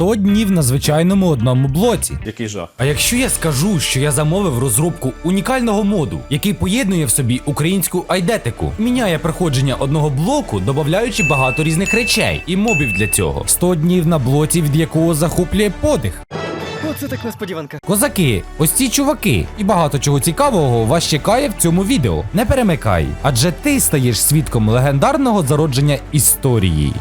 100 днів на звичайному одному блоці. Який жах. А якщо я скажу, що я замовив розробку унікального моду, який поєднує в собі українську айдетику, міняє проходження одного блоку, додаючи багато різних речей і мобів для цього. 100 днів на блоці, від якого захоплює подих. Оце так несподіванка. Козаки, ось ці чуваки, і багато чого цікавого вас чекає в цьому відео. Не перемикай, адже ти стаєш свідком легендарного зародження історії.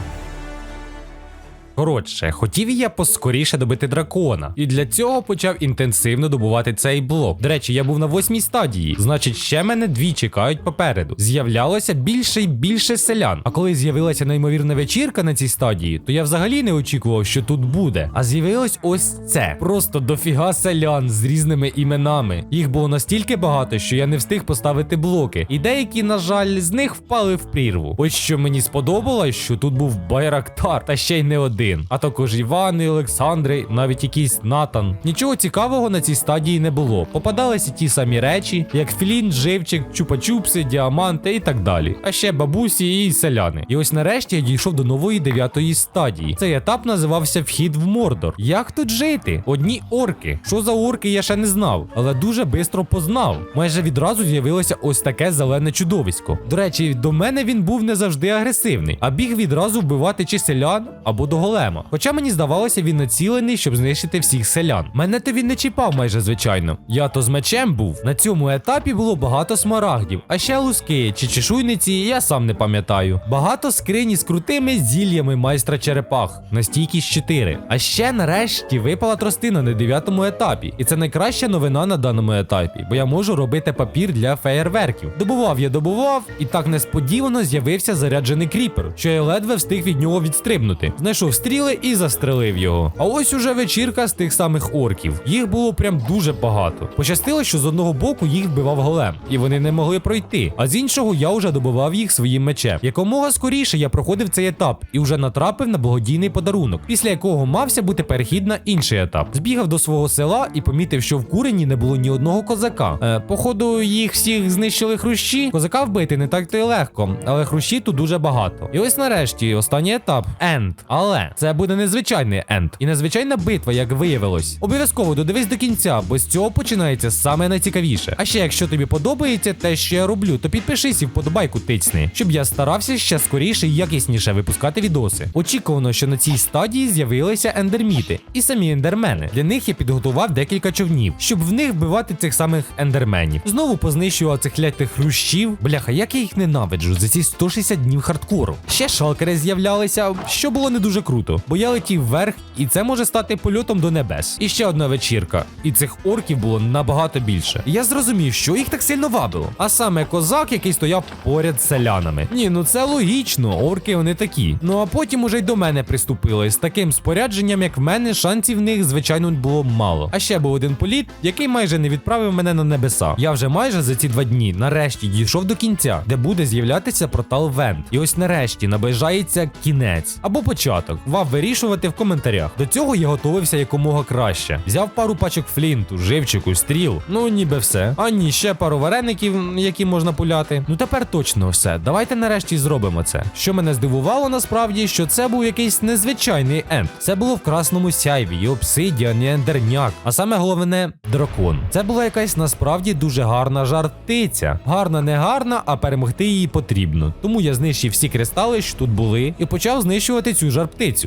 Коротше, хотів я поскоріше добити дракона, і для цього почав інтенсивно добувати цей блок. До речі, я був на восьмій стадії, значить, ще мене дві чекають попереду. З'являлося більше і більше селян. А коли з'явилася неймовірна вечірка на цій стадії, то я взагалі не очікував, що тут буде. А з'явилось ось це. Просто дофіга селян з різними іменами. Їх було настільки багато, що я не встиг поставити блоки. І деякі, на жаль, з них впали в прірву. Ось що мені сподобалось, що тут був Байрактар, та ще й не один. А також Іван і Олександри, навіть якийсь Натан. Нічого цікавого на цій стадії не було. Попадалися ті самі речі, як флін, живчик, чупа-чупси, діаманти і так далі. А ще бабусі і селяни. І ось нарешті я дійшов до нової дев'ятої стадії. Цей етап називався Вхід в Мордор. Як тут жити? Одні орки. Що за орки, я ще не знав, але дуже швидко познав. Майже відразу з'явилося ось таке зелене чудовисько. До речі, до мене він був не завжди агресивний, а біг відразу вбивати чи селян або до голема. Хоча мені здавалося, він націлений, щоб знищити всіх селян. Мене то він не чіпав майже звичайно. Я то з мечем був. На цьому етапі було багато смарагдів, а ще луски чи чешуйниці, я сам не пам'ятаю. Багато скрині з крутими зіллями майстра черепах на стійкість 4. А ще нарешті випала тростина на 9 етапі. І це найкраща новина на даному етапі, бо я можу робити папір для феєрверків. Добував я добував, і так несподівано з'явився заряджений кріпер, що я ледве встиг від нього відстрибнути. Знайшов стріли і застрелив його. А ось уже вечірка з тих самих орків. Їх було прям дуже багато. Пощастило, що з одного боку їх вбивав голем, і вони не могли пройти. А з іншого я вже добивав їх своїм мечем. Якомога скоріше я проходив цей етап і вже натрапив на благодійний подарунок, після якого мався бути перехід на інший етап. Збігав до свого села і помітив, що в курені не було ні одного козака. Е, походу, їх всіх знищили хрущі. Козака вбити не так то й легко, але хрущі тут дуже багато. І ось нарешті останній етап енд. Але це буде незвичайний енд і незвичайна битва, як виявилось. Обов'язково додивись до кінця, бо з цього починається саме найцікавіше. А ще, якщо тобі подобається те, що я роблю, то підпишись і вподобайку тицни, щоб я старався ще скоріше і якісніше випускати відоси. Очікувано, що на цій стадії з'явилися ендерміти і самі ендермени. Для них я підготував декілька човнів, щоб в них вбивати цих самих ендерменів. Знову познищував цих лятих хрущів. Бляха, як я їх ненавиджу за ці 160 днів хардкору. Ще шалкери з'являлися, що було не дуже круто, бо я летів вверх, і це може стати польотом до небес. І ще одна вечірка. І цих орків було набагато більше. І я зрозумів, що їх так сильно вабило. А саме козак, який стояв поряд з селянами. Ні, ну це логічно, орки вони такі. Ну а потім уже й до мене приступили. З таким спорядженням, як в мене, шансів в них, звичайно, було мало. А ще був один політ, який майже не відправив мене на небеса. Я вже майже за ці два дні нарешті дійшов до кінця, де буде з'являтися портал Вент. І ось нарешті наближається кінець або початок. Вам вирішувати в коментарях. До цього я готувався якомога краще. Взяв пару пачок флінту, живчику, стріл. Ну ніби все. А ні, ще пару вареників, які можна пуляти. Ну тепер точно все. Давайте нарешті зробимо це. Що мене здивувало насправді, що це був якийсь незвичайний енд. Це було в красному сяйві, і обсидіан, і ендерняк. А саме головне дракон. Це була якась насправді дуже гарна жартиця. Гарна, не гарна, а перемогти її потрібно. Тому я знищив всі кристали, що тут були, і почав знищувати цю жар-птицю.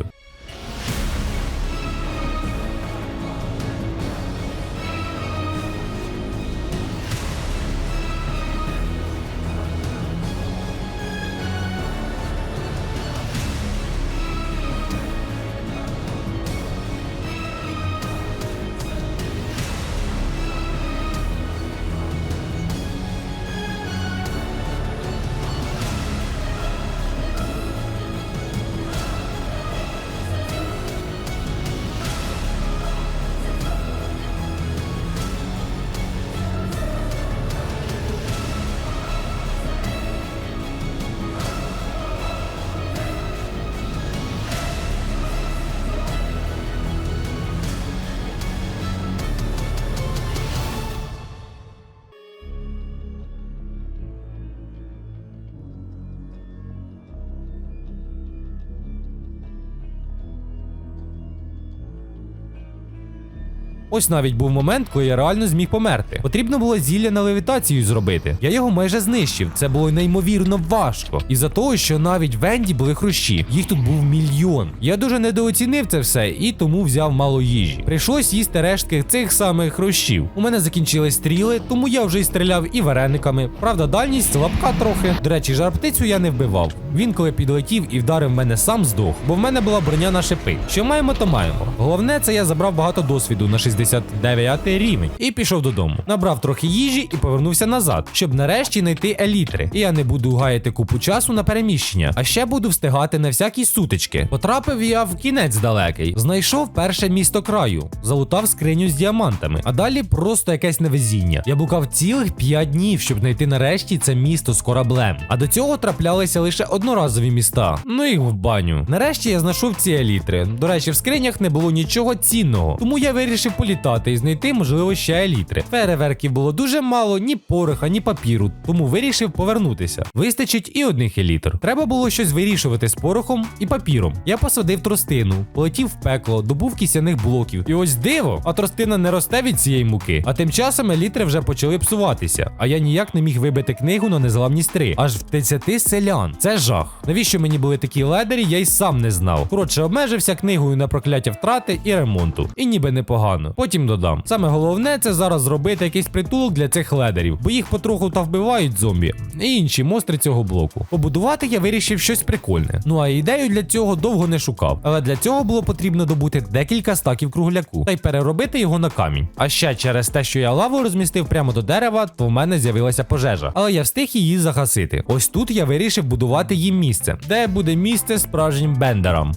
Ось навіть був момент, коли я реально зміг померти. Потрібно було зілля на левітацію зробити. Я його майже знищив. Це було неймовірно важко. І за того, що навіть в Енді були хрущі. Їх тут був мільйон. Я дуже недооцінив це все і тому взяв мало їжі. Прийшлось їсти рештки цих самих хрущів. У мене закінчились стріли, тому я вже й стріляв і варениками. Правда, дальність слабка трохи. До речі, жар птицю я не вбивав. Він, коли підлетів і вдарив мене, сам здох, бо в мене була броня на шипи. Що маємо, то маємо. Головне, це я забрав багато досвіду на 69 рівень і пішов додому. Набрав трохи їжі і повернувся назад, щоб нарешті знайти елітри. І я не буду гаяти купу часу на переміщення, а ще буду встигати на всякі сутички. Потрапив я в кінець далекий, знайшов перше місто краю, залутав скриню з діамантами, а далі просто якесь невезіння. Я блукав цілих 5 днів, щоб знайти нарешті це місто з кораблем. А до цього траплялися лише одноразові міста. Ну їх в баню. Нарешті я знайшов ці елітри. До речі, в скринях не було нічого цінного, тому я вирішив політати і знайти, можливо, ще елітри. Фейерверків було дуже мало, ні пороха, ні папіру, тому вирішив повернутися. Вистачить і одних елітр. Треба було щось вирішувати з порохом і папіром. Я посадив тростину, полетів в пекло, добув кисяних блоків. І ось диво, а тростина не росте від цієї муки. А тим часом елітри вже почали псуватися. А я ніяк не міг вибити книгу на незламність 3. Аж в 30 селян. Це жах. Навіщо мені були такі ледері, я й сам не знав. Коротше, обмежився книгою на прокляття втрати і ремонту. І ніби непогано. Потім додам. Саме головне це зараз зробити якийсь притулок для цих ледерів, бо їх потроху та вбивають зомбі і інші монстри цього блоку. Побудувати я вирішив щось прикольне. Ну а ідею для цього довго не шукав. Але для цього було потрібно добути декілька стаків кругляку та й переробити його на камінь. А ще через те, що я лаву розмістив прямо до дерева, то в мене з'явилася пожежа. Але я встиг її загасити. Ось тут я вирішив будувати їм місце, де буде місце справжнім бендерам.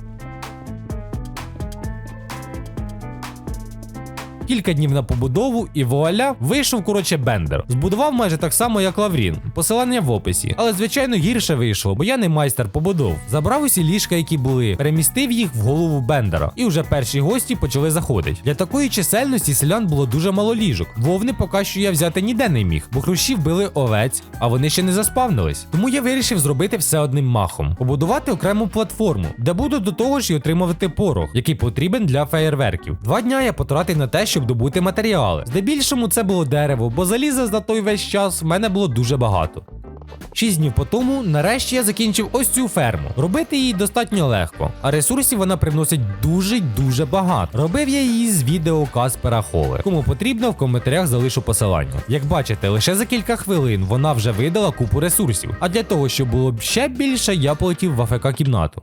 Кілька днів на побудову і вуаля вийшов коротше бендер. Збудував майже так само, як Лаврін. Посилання в описі. Але звичайно гірше вийшло, бо я не майстер побудов. Забрав усі ліжка, які були, перемістив їх в голову бендера. І вже перші гості почали заходити. Для такої чисельності селян було дуже мало ліжок. Вовни поки що я взяти ніде не міг, бо хрущі вбили овець, а вони ще не заспавнились. Тому я вирішив зробити все одним махом, побудувати окрему платформу, де буду до того ж і отримувати порох, який потрібен для феєрверків. Два дня я потратив на те, щоб добути матеріали. Здебільшому це було дерево, бо заліза за той весь час в мене було дуже багато. Шість днів по тому, нарешті я закінчив ось цю ферму. Робити її достатньо легко, а ресурсів вона приносить дуже-дуже багато. Робив я її з відео Каспера Холе. Кому потрібно, в коментарях залишу посилання. Як бачите, лише за кілька хвилин вона вже видала купу ресурсів. А для того, щоб було б ще більше, я полетів в АФК кімнату.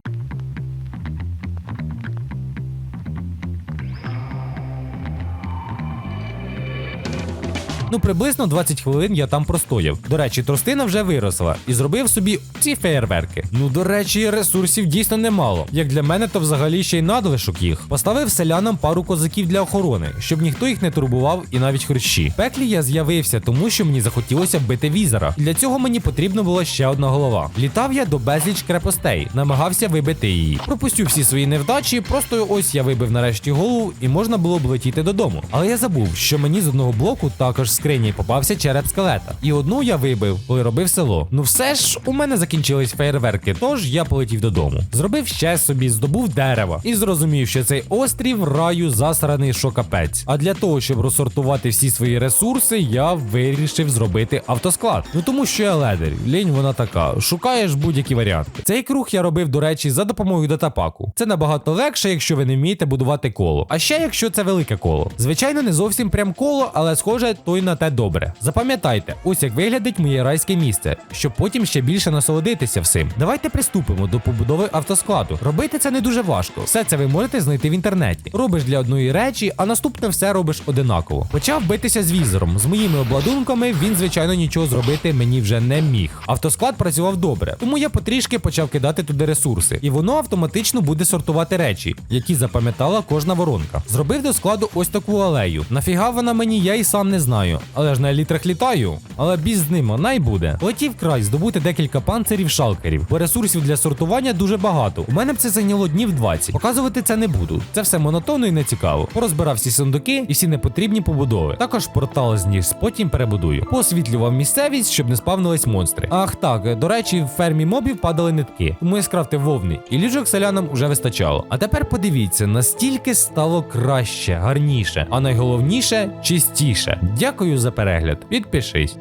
Ну, приблизно 20 хвилин я там простояв. До речі, тростина вже виросла і зробив собі ці феєрверки. Ну, до речі, ресурсів дійсно немало. Як для мене, то взагалі ще й надлишок їх. Поставив селянам пару козаків для охорони, щоб ніхто їх не турбував і навіть хрущі. В пеклі я з'явився, тому що мені захотілося бити візера. Для цього мені потрібна була ще одна голова. Літав я до безліч крепостей, намагався вибити її. Пропустю всі свої невдачі, просто ось я вибив нарешті голову і можна було б летіти додому. Але я забув, що мені з одного блоку також скрині попався череп скелета. І одну я вибив, коли робив село. Ну все ж у мене закінчились фейерверки, тож я полетів додому. Зробив ще собі, здобув дерева і зрозумів, що цей острів раю засраний що капець. А для того, щоб розсортувати всі свої ресурси, я вирішив зробити автосклад. Ну тому що я ледер, лінь вона така. Шукаєш будь-які варіанти. Цей круг я робив, до речі, за допомогою датапаку. Це набагато легше, якщо ви не вмієте будувати коло. А ще якщо це велике коло. Звичайно, не зовсім прям коло, але схоже, то й на те добре. Запам'ятайте, ось як виглядить моє райське місце, щоб потім ще більше насолодитися всім. Давайте приступимо до побудови автоскладу. Робити це не дуже важко. Все це ви можете знайти в інтернеті. Робиш для одної речі, а наступне все робиш одинаково. Почав битися з візором. З моїми обладунками він, звичайно, нічого зробити мені вже не міг. Автосклад працював добре, тому я потрішки почав кидати туди ресурси, і воно автоматично буде сортувати речі, які запам'ятала кожна воронка. Зробив до складу ось таку алею. Нафіга вона мені, я і сам не знаю, але ж на елітрах літаю. Але біз з ним най буде. Летів край здобути декілька панцирів шалкерів, бо ресурсів для сортування дуже багато. У мене б це зайняло днів 20. Показувати це не буду. Це все монотонно і не цікаво. Порозбирав всі сундуки і всі непотрібні побудови. Також портал зніс, потім перебудую. Посвітлював місцевість, щоб не спавнились монстри. Ах так, до речі, в фермі мобів падали нитки. Тому я скрафтив вовни, і ліжок селянам уже вистачало. А тепер подивіться, настільки стало краще, гарніше, а найголовніше чистіше. Дякую за перегляд. Підпишись.